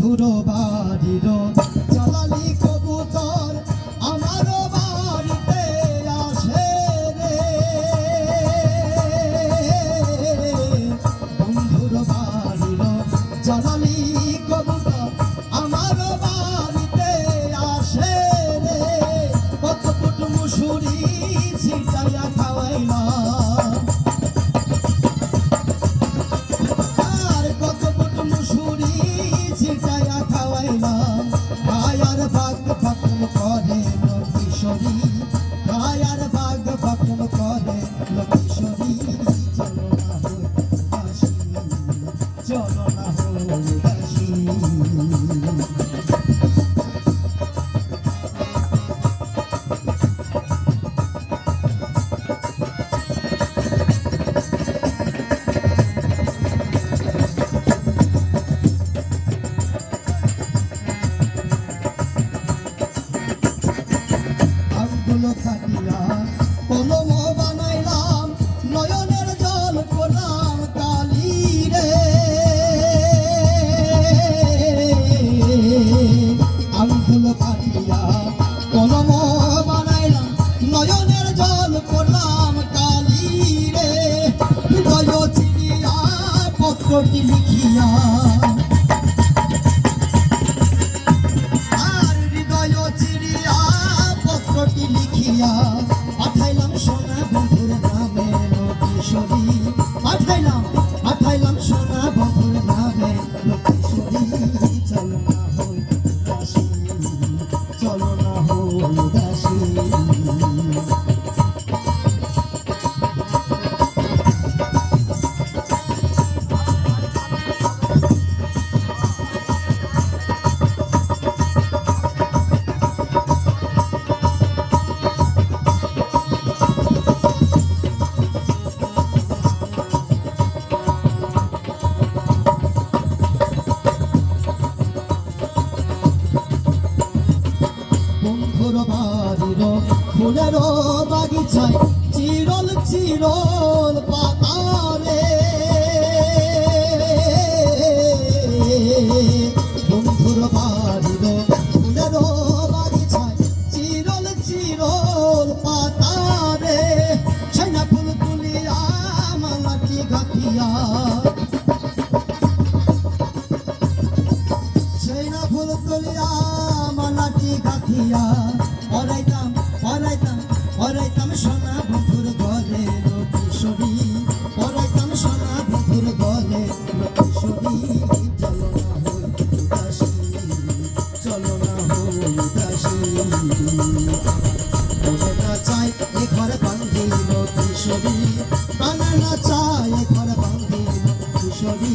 বন্ধুর বাড়ির আমগুলো কাটিয়া কলম বানাইলাম, নয়নের জল করলাম কালি রে। আমগুলো কাটিয়া কলম বানাইলাম, নয়নের জল করলাম কালি রে। হৃদয় চিরিয়া পত্রটি লিখিয়া সোনা বন্ধুর বাড়ির ফুলের বাগিচায় চিরল চিরল। দিয়া পড়াইতাম পড়াইতাম পড়াইতাম সোনা বন্ধুর গলে কিশোরী পড়াইতাম সোনা বন্ধুর গলে কিশোরী চলো না হই উদাসী, চলো না হই উদাসী। না চাই এ ঘরে বান্ধিল কিশোরী বানানা চাই এ ঘরে বান্ধিল কিশোরী